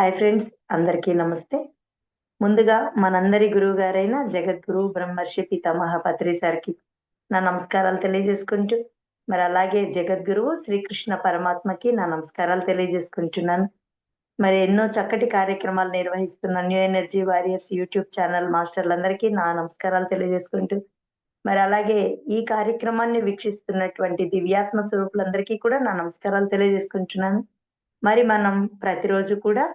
Hi friends అందరికీ నమస్తే. ముందుగా మనందరి గురువు గారైన జగద్గురు బ్రహ్మర్షి పితామహ పత్రి సార్కి నా నమస్కారాలు తెలియజేసుకుంటూ మరి అలాగే జగద్గురువు శ్రీకృష్ణ పరమాత్మకి నా నమస్కారాలు తెలియజేసుకుంటున్నాను. మరి ఎన్నో చక్కటి కార్యక్రమాలు నిర్వహిస్తున్న new energy warriors YouTube channel మాస్టర్లందరికీ నా నమస్కారాలు తెలియజేసుకుంటూ మరి అలాగే ఈ కార్యక్రమాన్ని వీక్షిస్తున్నటువంటి దివ్యాత్మ స్వరూపులందరికీ కూడా నా నమస్కారాలు తెలియజేసుకుంటున్నాను. మరి మనం ప్రతిరోజు కూడా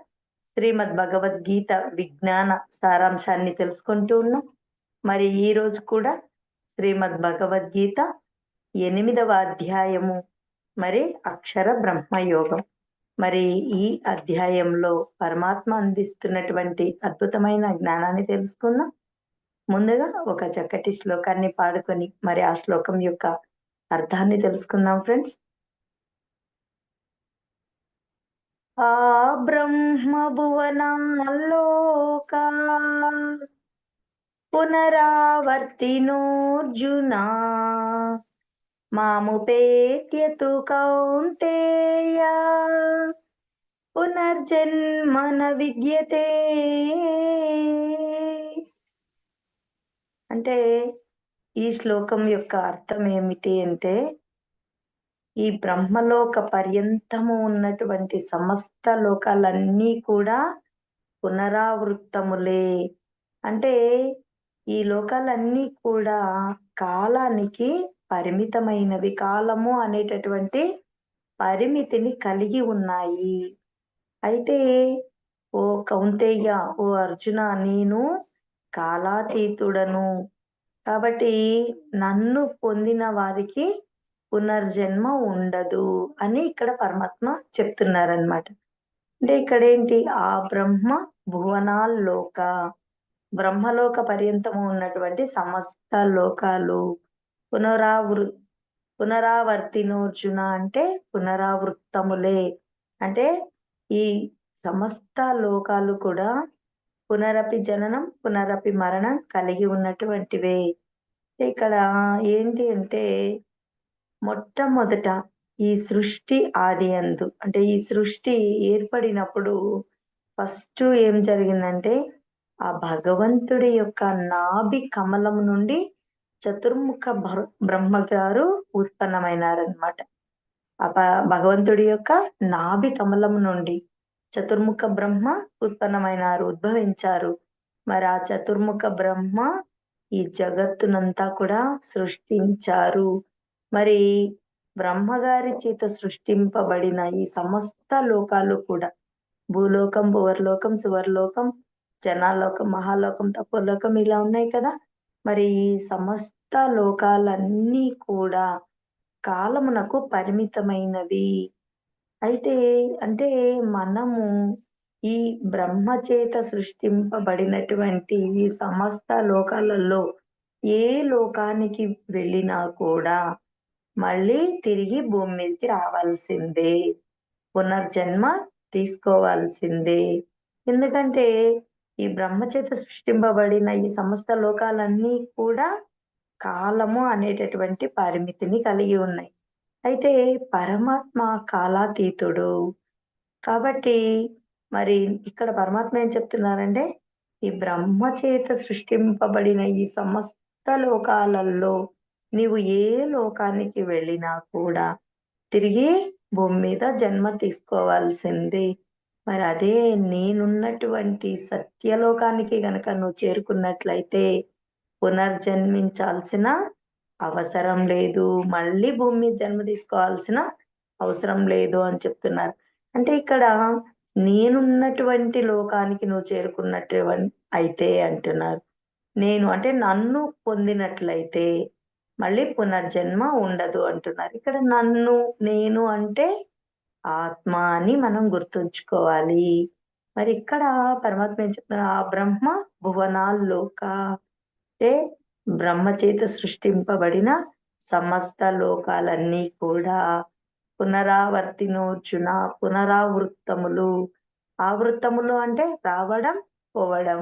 శ్రీమద్ భగవద్గీత విజ్ఞాన సారాంశాన్ని తెలుసుకుంటూ ఉన్నాం. మరి ఈ రోజు కూడా శ్రీమద్ భగవద్గీత ఎనిమిదవ అధ్యాయము మరి అక్షర బ్రహ్మయోగం. మరి ఈ అధ్యాయంలో పరమాత్మ అందిస్తున్నటువంటి అద్భుతమైన జ్ఞానాన్ని తెలుసుకుందాం. ముందుగా ఒక చక్కటి శ్లోకాన్ని పాడుకొని మరి ఆ శ్లోకం యొక్క అర్థాన్ని తెలుసుకుందాం ఫ్రెండ్స్. ఆ బ్రహ్మ పునరావర్తినోర్జునా పునరావర్తినోర్జున. మాముపేత్యతు కౌంతేయ. పునర్జన్మన విద్యతే. అంటే ఈ శ్లోకం యొక్క అర్థం ఏమిటి అంటే ఈ బ్రహ్మలోక పర్యంతము ఉన్నటువంటి సమస్త లోకాలన్నీ కూడా పునరావృత్తములే. అంటే ఈ లోకాలన్నీ కూడా కాలానికి పరిమితమైనవి. కాలము అనేటటువంటి పరిమితిని కలిగి ఉన్నాయి. అయితే ఓ కౌంతేయ ఓ అర్జున నేను కాలాతీతుడను. కాబట్టి నన్ను పొందిన వారికి పునర్జన్మ ఉండదు అని ఇక్కడ పరమాత్మ చెప్తున్నారనమాట అంటే ఇక్కడ ఏంటి ఆ బ్రహ్మ భువనాల్లోక బ్రహ్మలోక పర్యంతము ఉన్నటువంటి సమస్త లోకాలు. పునరావృ పునరావర్తినోర్జున అంటే పునరావృత్తములే. అంటే ఈ సమస్త లోకాలు కూడా పునరపి జననం పునరపి మరణం కలిగి ఉన్నటువంటివే. ఇక్కడ ఏంటి అంటే మొట్టమొదట ఈ సృష్టి ఆది అందు అంటే ఈ సృష్టి ఏర్పడినప్పుడు ఫస్ట్ ఏం జరిగిందంటే ఆ భగవంతుడి యొక్క నాభి కమలం నుండి చతుర్ముఖ బ్రహ్మ గారు ఉత్పన్నమైనారనమాట ఆ భగవంతుడి యొక్క నాభి కమలం నుండి చతుర్ముఖ బ్రహ్మ ఉత్పన్నమైనారు ఉద్భవించారు. మరి ఆ చతుర్ముఖ బ్రహ్మ ఈ జగత్తునంతా కూడా సృష్టించారు. మరి బ్రహ్మగారి చేత సృష్టింపబడిన ఈ సమస్త లోకాలు కూడా. భూలోకం భువర్లోకం సువర్లోకం జనాలోకం మహాలోకం తపోలోకం ఇలా ఉన్నాయి కదా. మరి ఈ సమస్త లోకాలన్నీ కూడా కాలమునకు పరిమితమైనవి. అయితే అంటే మనము ఈ బ్రహ్మ చేత సృష్టింపబడినటువంటి ఈ సమస్త లోకాలలో ఏ లోకానికి వెళ్ళినా కూడా మళ్ళీ తిరిగి భూమి మీదకి రావాల్సిందే. పునర్జన్మ తీసుకోవాల్సిందే. ఎందుకంటే ఈ బ్రహ్మ చేత సృష్టింపబడిన ఈ సమస్త లోకాలన్నీ కూడా కాలము అనేటటువంటి పరిమితిని కలిగి ఉన్నాయి. అయితే పరమాత్మ కాలాతీతుడు. కాబట్టి మరి ఇక్కడ పరమాత్మ ఏం చెప్తున్నారంటే ఈ బ్రహ్మ చేత సృష్టింపబడిన ఈ సమస్త లోకాలలో నీవు ఏ లోకానికి వెళ్ళినా కూడా తిరిగి భూమి మీద జన్మ తీసుకోవాల్సిందే. మరి అదే నేనున్నటువంటి సత్యలోకానికి గనక నువ్వు చేరుకున్నట్లయితే పునర్జన్మించాల్సిన అవసరం లేదు. మళ్ళీ భూమి మీద జన్మ తీసుకోవాల్సిన అవసరం లేదు అని చెప్తున్నారు. అంటే ఇక్కడ నేనున్నటువంటి లోకానికి నువ్వు చేరుకున్నట్టు అయితే అంటున్నారు. నేను అంటే నన్ను పొందినట్లయితే మళ్ళీ పునర్జన్మ ఉండదు అంటున్నారు. ఇక్కడ నన్ను నేను అంటే ఆత్మ అని మనం గుర్తుంచుకోవాలి. మరి ఇక్కడ పరమాత్మ ఏం చెప్తున్నారు? ఆ బ్రహ్మ భువనాల్లోక అంటే బ్రహ్మ చేత సృష్టింపబడిన సమస్త లోకాలన్నీ కూడా పునరావర్తినోర్చున పునరావృత్తములు. ఆవృత్తములు అంటే రావడం పోవడం.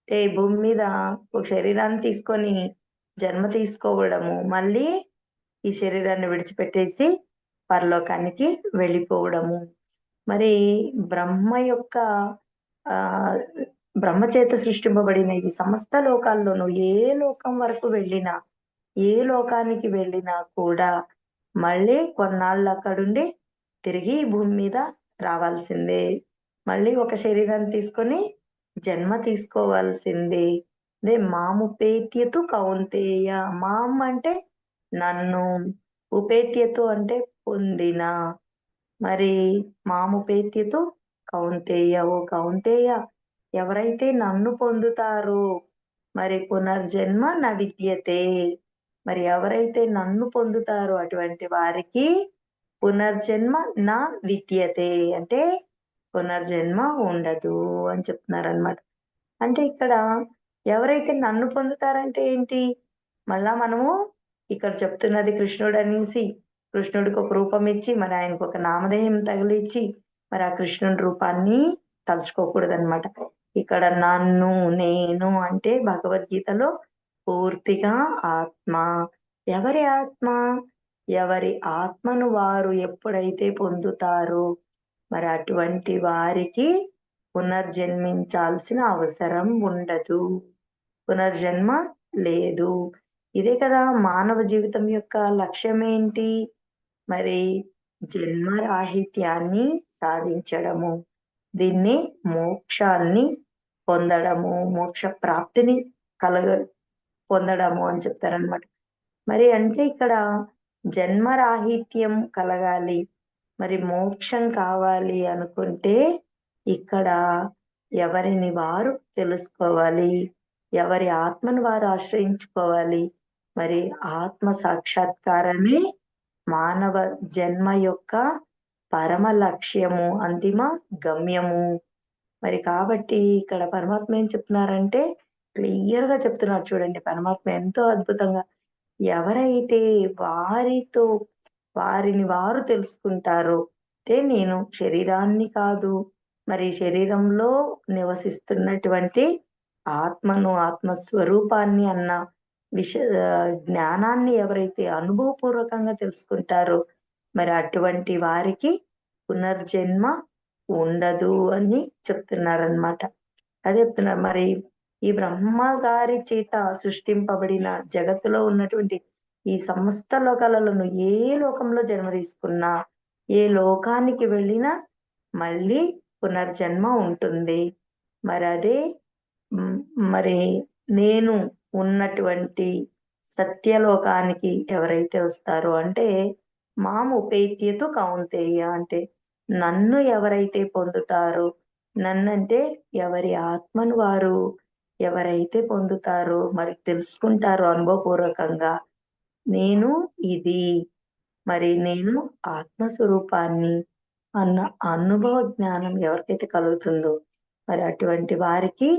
అంటే భూమి మీద ఒక శరీరాన్ని తీసుకొని జన్మ తీసుకోవడము మళ్ళీ ఈ శరీరాన్ని విడిచిపెట్టేసి పరలోకానికి వెళ్ళిపోవడము. మరి బ్రహ్మ యొక్క ఆ బ్రహ్మచేత సృష్టింపబడిన ఈ సమస్త లోకాల్లోనూ ఏ లోకం వరకు వెళ్ళినా ఏ లోకానికి వెళ్ళినా కూడా మళ్ళీ కొన్నాళ్ళు అక్కడుండి తిరిగి భూమి మీద రావాల్సిందే. మళ్ళీ ఒక శరీరాన్ని తీసుకొని జన్మ తీసుకోవాల్సిందే. అదే మాముపేత్యతు కౌంతేయ. మామ్ అంటే నన్ను ఉపేత్యతు అంటే పొందిన. మరి మాముపేత్యతు కౌంతేయ. ఓ కౌంతేయ ఎవరైతే నన్ను పొందుతారో మరి పునర్జన్మ నా విద్యతే మరి ఎవరైతే నన్ను పొందుతారో అటువంటి వారికి పునర్జన్మ నా విద్యతే అంటే పునర్జన్మ ఉండదు అని చెప్తున్నారు అనమాట అంటే ఇక్కడ ఎవరైతే నన్ను పొందుతారంటే ఏంటి? మళ్ళా మనము ఇక్కడ చెప్తున్నది కృష్ణుడు అనేసి కృష్ణుడికి ఒక రూపం ఇచ్చి మరి ఆయనకు ఒక నామధేయం తగిలిచ్చి మరి ఆ కృష్ణుడి రూపాన్ని తలుచుకోకూడదు అనమాట ఇక్కడ నన్ను నేను అంటే భగవద్గీతలో పూర్తిగా ఆత్మ. ఎవరి ఆత్మ? ఎవరి ఆత్మను వారు ఎప్పుడైతే పొందుతారో మరి అటువంటి వారికి పునర్జన్మించాల్సిన అవసరం ఉండదు. పునర్జన్మ లేదు. ఇదే కదా మానవ జీవితం యొక్క లక్ష్యం ఏంటి మరి జన్మరాహిత్యాన్ని సాధించడము దీన్ని మోక్షాన్ని పొందడము మోక్ష ప్రాప్తిని కలగ పొందడము అని చెప్తారనమాట మరి అంటే ఇక్కడ జన్మరాహిత్యం కలగాలి మరి మోక్షం కావాలి అనుకుంటే ఇక్కడ ఎవరిని వారు తెలుసుకోవాలి? ఎవరి ఆత్మను వారు ఆశ్రయించుకోవాలి? మరి ఆత్మ సాక్షాత్కారమే మానవ జన్మ యొక్క పరమ లక్ష్యము అంతిమ గమ్యము. మరి కాబట్టి ఇక్కడ పరమాత్మ ఏం చెప్తున్నారంటే క్లియర్గా చెప్తున్నారు చూడండి. పరమాత్మ ఎంతో అద్భుతంగా ఎవరైతే వారితో వారిని వారు తెలుసుకుంటారో అంటే నేను శరీరాన్ని కాదు మరి శరీరంలో నివసిస్తున్నటువంటి ఆత్మను ఆత్మస్వరూపాన్ని అన్న విష జ్ఞానాన్ని ఎవరైతే అనుభవపూర్వకంగా తెలుసుకుంటారో మరి అటువంటి వారికి పునర్జన్మ ఉండదు అని చెప్తున్నారనమాట అదే చెప్తున్నారు. మరి ఈ బ్రహ్మ గారి చేత సృష్టింపబడిన జగత్తులో ఉన్నటువంటి ఈ సమస్త లోకాలను ఏ లోకంలో జన్మ తీసుకున్నా ఏ లోకానికి వెళ్ళినా మళ్ళీ పునర్జన్మ ఉంటుంది. మరి అదే మరి నేను ఉన్నటువంటి సత్యలోకానికి ఎవరైతే వస్తారో అంటే మాముపేత్యతో కౌంతేయ అంటే నన్ను ఎవరైతే పొందుతారో నన్నంటే ఎవరి ఆత్మను వారు ఎవరైతే పొందుతారో మరి తెలుసుకుంటారో అనుభవపూర్వకంగా నేను ఇది. మరి నేను ఆత్మస్వరూపాన్ని అన్న అనుభవ జ్ఞానం ఎవరికైతే కలుగుతుందో మరి అటువంటి వారికి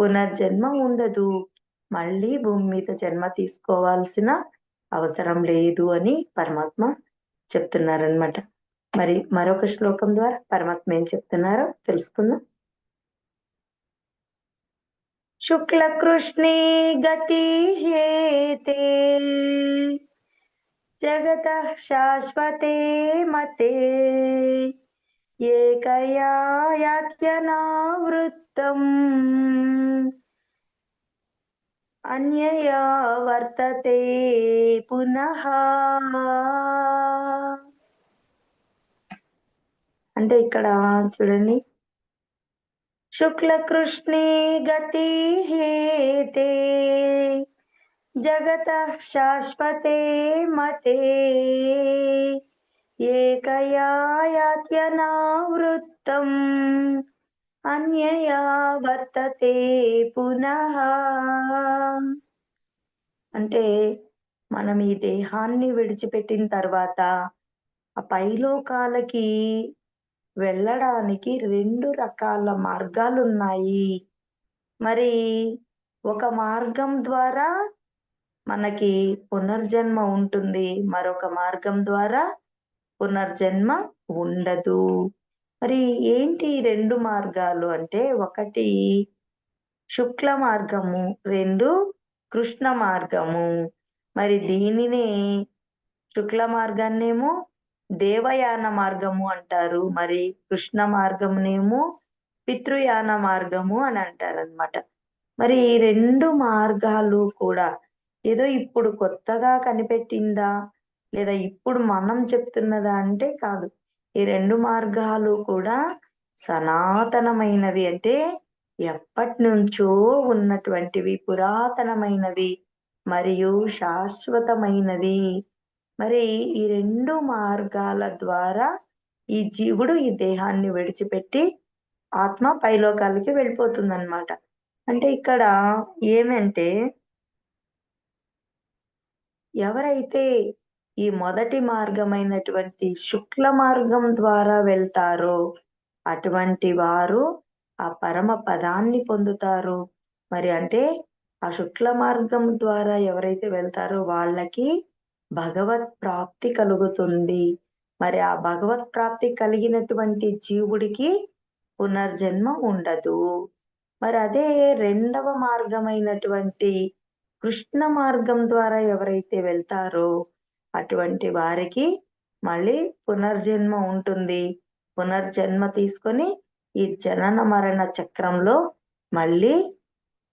పునర్జన్మ ఉండదు. మళ్ళీ భూమి మీద జన్మ తీసుకోవాల్సిన అవసరం లేదు అని పరమాత్మ చెప్తున్నారనమాట మరి మరొక శ్లోకం ద్వారా పరమాత్మ ఏం చెప్తున్నారో తెలుసుకుందాం. శుక్లకృష్ణే గతి హేతే జగత శాశ్వతే మతే ఏకయా యాత్యనావృత్తం అన్యయా వర్తతే పునః అంటే ఇక్కడ చూడండి. శుక్లకృష్ణే గతి హేతే జగత శాశ్వతే మతే ఏకయా యాత్యనావృత్తం అన్యయా వర్తతే పునః అంటే మనం ఈ దేహాన్ని విడిచిపెట్టిన తర్వాత ఆ పైలోకాలకి వెళ్ళడానికి రెండు రకాల మార్గాలు ఉన్నాయి మరి ఒక మార్గం ద్వారా మనకి పునర్జన్మ ఉంటుంది. మరొక మార్గం ద్వారా పునర్జన్మ ఉండదు. మరి ఏంటి రెండు మార్గాలు? అంటే ఒకటి శుక్ల మార్గము రెండు కృష్ణ మార్గము. మరి దీనినే శుక్ల మార్గాన్నేమో దేవయాన మార్గము అంటారు. మరి కృష్ణ మార్గమునేమో పితృయాన మార్గము అని అంటారనమాట మరి ఈ రెండు మార్గాలు కూడా ఏదో ఇప్పుడు కొత్తగా కనిపెట్టిందా? లేదా ఇప్పుడు మనం చెప్తున్నదా అంటే కాదు. ఈ రెండు మార్గాలు కూడా సనాతనమైనవి. అంటే ఎప్పటి నుంచో ఉన్నటువంటివి పురాతనమైనవి మరియు శాశ్వతమైనవి. మరి ఈ రెండు మార్గాల ద్వారా ఈ జీవుడు ఈ దేహాన్ని విడిచిపెట్టి ఆత్మ పైలోకాలకి వెళ్ళిపోతుంది అనమాట అంటే ఇక్కడ ఏమంటే ఎవరైతే ఈ మొదటి మార్గమైనటువంటి శుక్ల మార్గం ద్వారా వెళ్తారో అటువంటి వారు ఆ పరమ పదాన్ని పొందుతారు. మరి అంటే ఆ శుక్ల మార్గం ద్వారా ఎవరైతే వెళ్తారో వాళ్ళకి భగవత్ ప్రాప్తి కలుగుతుంది. మరి ఆ భగవత్ ప్రాప్తి కలిగినటువంటి జీవుడికి పునర్జన్మ ఉండదు. మరి అదే రెండవ మార్గమైనటువంటి కృష్ణ మార్గం ద్వారా ఎవరైతే వెళ్తారో అటువంటి వారికి మళ్ళీ పునర్జన్మ ఉంటుంది. పునర్జన్మ తీసుకొని ఈ జనన మరణ చక్రంలో మళ్ళీ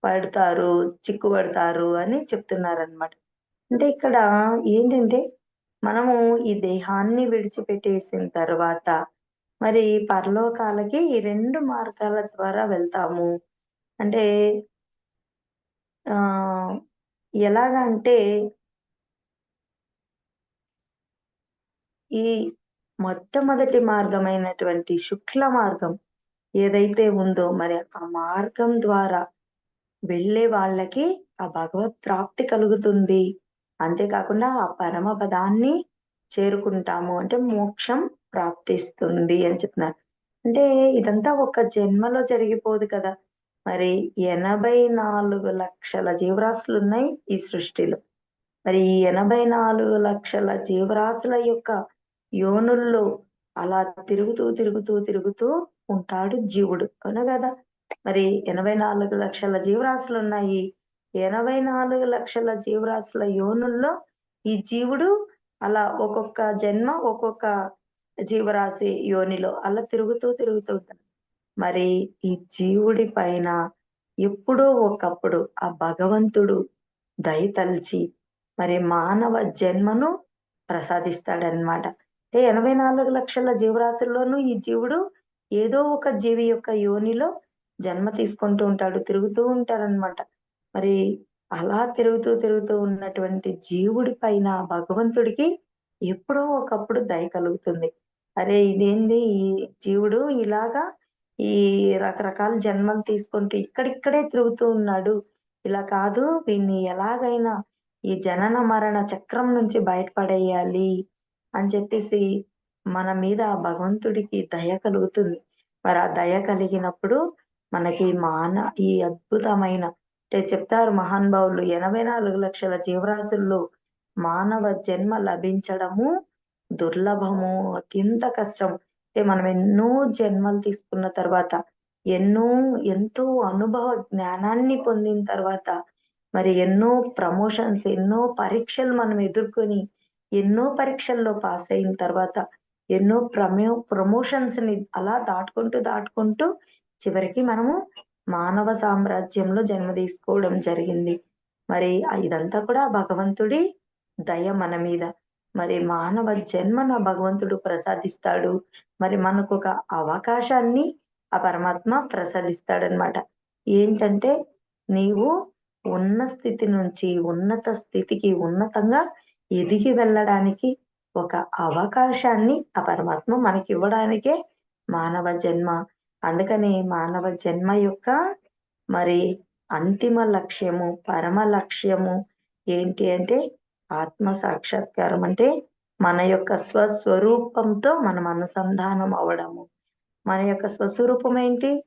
పడతారు చిక్కుబడతారు అని చెప్తున్నారనమాట అంటే ఇక్కడ ఏంటంటే మనము ఈ దేహాన్ని విడిచిపెట్టేసిన తర్వాత మరి పరలోకాలకి ఈ రెండు మార్గాల ద్వారా వెళ్తాము. అంటే ఆ ఎలాగంటే ఈ మొట్టమొదటి మార్గమైనటువంటి శుక్ల మార్గం ఏదైతే ఉందో మరి ఆ మార్గం ద్వారా వెళ్ళే వాళ్ళకి ఆ భగవత్ ప్రాప్తి కలుగుతుంది. అంతేకాకుండా ఆ పరమ పదాన్ని చేరుకుంటాము. అంటే మోక్షం ప్రాప్తిస్తుంది అని చెప్తున్నారు అంటే ఇదంతా ఒక జన్మలో జరిగిపోదు కదా. మరి ఎనభై నాలుగు లక్షల జీవరాశులు ఉన్నాయి ఈ సృష్టిలో. మరి ఈ ఎనభై నాలుగు లక్షల జీవరాశుల యొక్క యోనుల్లో అలా తిరుగుతూ తిరుగుతూ తిరుగుతూ ఉంటాడు జీవుడు. అవునా కదా? మరి ఎనభై నాలుగు లక్షల జీవరాశులు ఉన్నాయి. ఎనభై నాలుగు లక్షల జీవరాశుల యోనుల్లో ఈ జీవుడు అలా ఒక్కొక్క జన్మ ఒక్కొక్క జీవరాశి యోనిలో అలా తిరుగుతూ తిరుగుతూ ఉంటాడు. మరి ఈ జీవుడి పైన ఎప్పుడో ఒకప్పుడు ఆ భగవంతుడు దయతలిచి మరి మానవ జన్మను ప్రసాదిస్తాడనమాట అంటే ఎనభై నాలుగు లక్షల జీవరాశుల్లోనూ ఈ జీవుడు ఏదో ఒక జీవి యొక్క యోనిలో జన్మ తీసుకుంటూ ఉంటాడు తిరుగుతూ ఉంటారనమాట మరి అలా తిరుగుతూ తిరుగుతూ ఉన్నటువంటి జీవుడి పైన భగవంతుడికి ఎప్పుడో ఒకప్పుడు దయ కలుగుతుంది. అరే ఇదేంది? ఈ జీవుడు ఇలాగా ఈ రకరకాల జన్మలు తీసుకుంటూ ఇక్కడిక్కడే తిరుగుతూ ఉన్నాడు. ఇలా కాదు దీన్ని ఎలాగైనా ఈ జనన మరణ చక్రం నుంచి బయటపడేయాలి. అని చెప్పేసి మన మీద భగవంతుడికి దయ కలుగుతుంది. మరి ఆ దయ కలిగినప్పుడు మనకి మాన ఈ అద్భుతమైన అంటే చెప్తారు మహానుభావులు ఎనభై నాలుగు లక్షల జీవరాశుల్లో మానవ జన్మ లభించడము దుర్లభము అత్యంత కష్టం. అంటే మనం ఎన్నో జన్మలు తీసుకున్న తర్వాత ఎన్నో ఎంతో అనుభవ జ్ఞానాన్ని పొందిన తర్వాత మరి ఎన్నో ప్రమోషన్స్ ఎన్నో పరీక్షలు మనం ఎదుర్కొని ఎన్నో పరీక్షల్లో పాస్ అయిన తర్వాత ఎన్నో ప్రమో ప్రమోషన్స్ని అలా దాటుకుంటూ దాటుకుంటూ చివరికి మనము మానవ సామ్రాజ్యంలో జన్మ తీసుకోవడం జరిగింది. మరి ఇదంతా కూడా భగవంతుడి దయ మన మీద. మరి మానవ జన్మన భగవంతుడు ప్రసాదిస్తాడు. మరి మనకు ఒక అవకాశాన్ని ఆ పరమాత్మ ప్రసాదిస్తాడనమాట ఏంటంటే నీవు ఉన్న స్థితి నుంచి ఉన్నత స్థితికి ఉన్నతంగా ఎదిగి వెళ్ళడానికి ఒక అవకాశాన్ని ఆ పరమాత్మ మనకి ఇవ్వడానికే మానవ జన్మ. అందుకని మానవ జన్మ యొక్క మరి అంతిమ లక్ష్యము పరమ లక్ష్యము ఏంటి అంటే ఆత్మ సాక్షాత్కారం అంటే మన యొక్క స్వస్వరూపంతో మనం అనుసంధానం అవడము. మన యొక్క స్వస్వరూపం ఏంటి?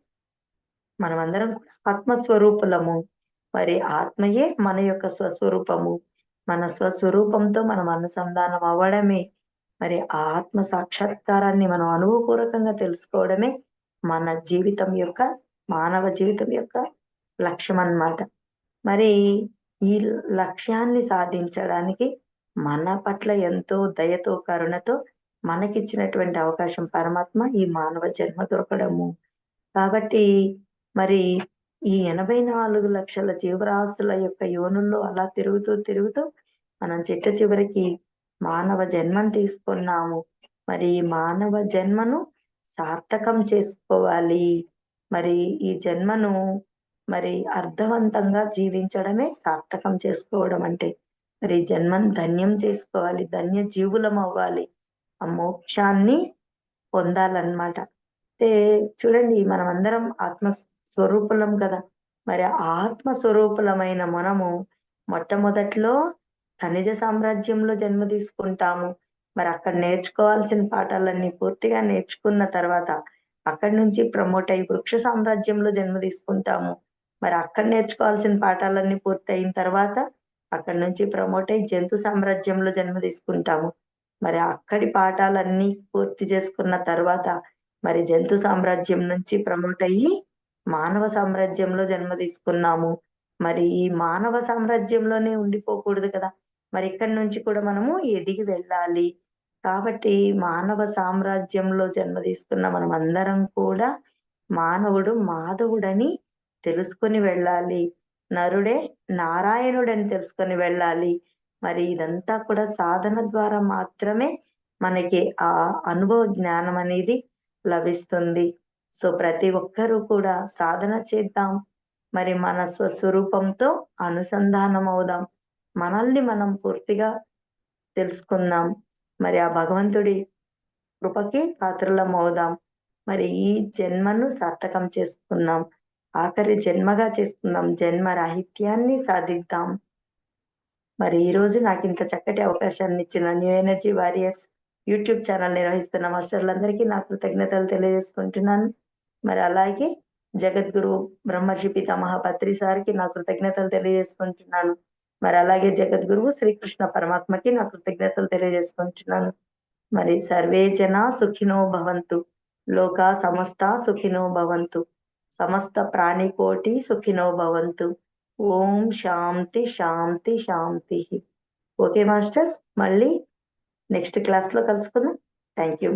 మనమందరం ఆత్మస్వరూపులము. మరి ఆత్మయే మన యొక్క స్వస్వరూపము. మన స్వస్వరూపంతో మనం అనుసంధానం అవ్వడమే మరి ఆ ఆత్మ సాక్షాత్కారాన్ని మనం అనుభవపూర్వకంగా తెలుసుకోవడమే మన జీవితం యొక్క మానవ జీవితం యొక్క లక్ష్యం అన్నమాట మరి ఈ లక్ష్యాన్ని సాధించడానికి మన పట్ల ఎంతో దయతో కరుణతో మనకిచ్చినటువంటి అవకాశం పరమాత్మ ఈ మానవ జన్మ దొరకడము. కాబట్టి మరి ఈ ఎనభై నాలుగు లక్షల జీవరాశుల యొక్క యోనుల్లో అలా తిరుగుతూ తిరుగుతూ మనం చిట్ట చివరికి మానవ జన్మను తీసుకున్నాము. మరి ఈ మానవ జన్మను సార్థకం చేసుకోవాలి. మరి ఈ జన్మను మరి అర్థవంతంగా జీవించడమే సార్థకం చేసుకోవడం అంటే మరి జన్మను ధన్యం చేసుకోవాలి ధన్య జీవులం అవ్వాలి. ఆ మోక్షాన్ని పొందాలన్నమాట. అయితే చూడండి మనం అందరం ఆత్మ స్వరూపులం కదా. మరి ఆత్మ స్వరూపులమైన మనము మొట్టమొదట్లో ఖనిజ సామ్రాజ్యంలో జన్మ తీసుకుంటాము. మరి అక్కడ నేర్చుకోవాల్సిన పాఠాలన్నీ పూర్తిగా నేర్చుకున్న తర్వాత అక్కడి నుంచి ప్రమోట్ అయ్యి వృక్ష సామ్రాజ్యంలో జన్మ తీసుకుంటాము. మరి అక్కడ నేర్చుకోవాల్సిన పాఠాలన్నీ పూర్తి అయిన తర్వాత అక్కడి నుంచి ప్రమోట్ అయ్యి జంతు సామ్రాజ్యంలో జన్మ తీసుకుంటాము. మరి అక్కడి పాఠాలన్నీ పూర్తి చేసుకున్న తర్వాత మరి జంతు సామ్రాజ్యం నుంచి ప్రమోట్ అయ్యి మానవ సామ్రాజ్యంలో జన్మ తీసుకున్నాము. మరి ఈ మానవ సామ్రాజ్యంలోనే ఉండిపోకూడదు కదా. మరి ఇక్కడి నుంచి కూడా మనము ఎదిగి వెళ్ళాలి. కాబట్టి మానవ సామ్రాజ్యంలో జన్మ తీసుకున్న మనం అందరం కూడా మానవుడు మాధవుడని తెలుసుకొని వెళ్ళాలి. నరుడే నారాయణుడని తెలుసుకొని వెళ్ళాలి. మరి ఇదంతా కూడా సాధన ద్వారా మాత్రమే మనకి ఆ అనుభవ జ్ఞానం అనేది లభిస్తుంది. సో ప్రతి ఒక్కరూ కూడా సాధన చేద్దాం. మరి మన స్వస్వరూపంతో అనుసంధానం అవుదాం. మనల్ని మనం పూర్తిగా తెలుసుకుందాం. మరి ఆ భగవంతుడి కృపకి పాత్రలం అవుదాం మరి ఈ జన్మను సార్థకం చేసుకుందాం. ఆఖరి జన్మగా చేసుకుందాం. జన్మ రాహిత్యాన్ని సాధిద్దాం. మరి ఈ రోజు నాకు ఇంత చక్కటి అవకాశాన్ని ఇచ్చిన new energy warriors YouTube channel నిర్వహిస్తున్న మాస్టర్లందరికీ నా కృతజ్ఞతలు తెలియజేసుకుంటున్నాను. మరి అలాగే జగద్గురు బ్రహ్మర్షి పితామహ పత్రి సార్కి నా కృతజ్ఞతలు తెలియజేసుకుంటున్నాను. మరి అలాగే జగద్గురువు శ్రీకృష్ణ పరమాత్మకి నా కృతజ్ఞతలు తెలియజేసుకుంటున్నాను. మరి సర్వే జన సుఖినో భవంతు. లోక సమస్త సుఖినో భవంతు. సమస్త ప్రాణికోటి సుఖినో భవంతు. ఓం శాంతి శాంతి శాంతి. ఓకే మాస్టర్స్ మళ్ళీ నెక్స్ట్ క్లాస్లో కలుసుకుందాం. Thank you.